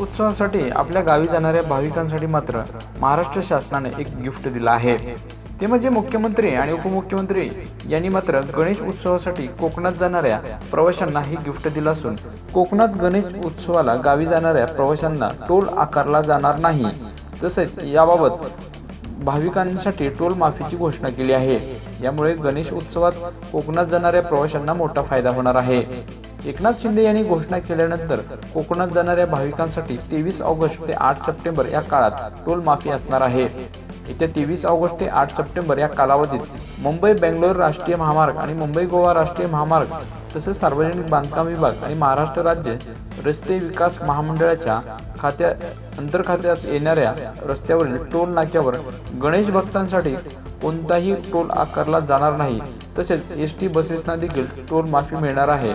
उत्सवासाठी आपल्या गावी जाणाऱ्या भाविकांसाठी मात्र महाराष्ट्र शासनाने एक गिफ्ट दिलं आहे. ते म्हणजे मुख्यमंत्री आणि उपमुख्यमंत्री यांनी मात्र गणेश उत्सवासाठी कोकणात जाणाऱ्या प्रवाशांना ही गिफ्ट दिलं असून कोकणात गणेश उत्सवाला गावी जाणाऱ्या प्रवाशांना टोल आकारला जाणार नाही. तसेच याबाबत भाविकांसाठी टोल माफीची घोषणा केली आहे. यामुळे गणेश उत्सवात कोकणात जाणाऱ्या प्रवाशांना मोठा फायदा होणार आहे. एकनाथ शिंदे यांनी घोषणा केल्यानंतर कोकणात जाणाऱ्या भाविकांसाठी तेवीस ऑगस्ट ते आठ सप्टेंबर या काळात टोल माफी असणार आहे. येत्या तेवीस ऑगस्ट ते आठ सप्टेंबर या कालावधीत मुंबई बेंगलोर राष्ट्रीय महामार्ग आणि मुंबई गोवा राष्ट्रीय महामार्ग तसेच सार्वजनिक बांधकाम विभाग आणि महाराष्ट्र राज्य रस्ते विकास महामंडळाच्या खात्या अंतर्खात्यात येणाऱ्या रस्त्यावरील टोल नाक्यावर गणेश भक्तांसाठी कोणताही टोल आकारला जाणार नाही. तसेच एस टी बसेसना देखील टोल माफी मिळणार आहे.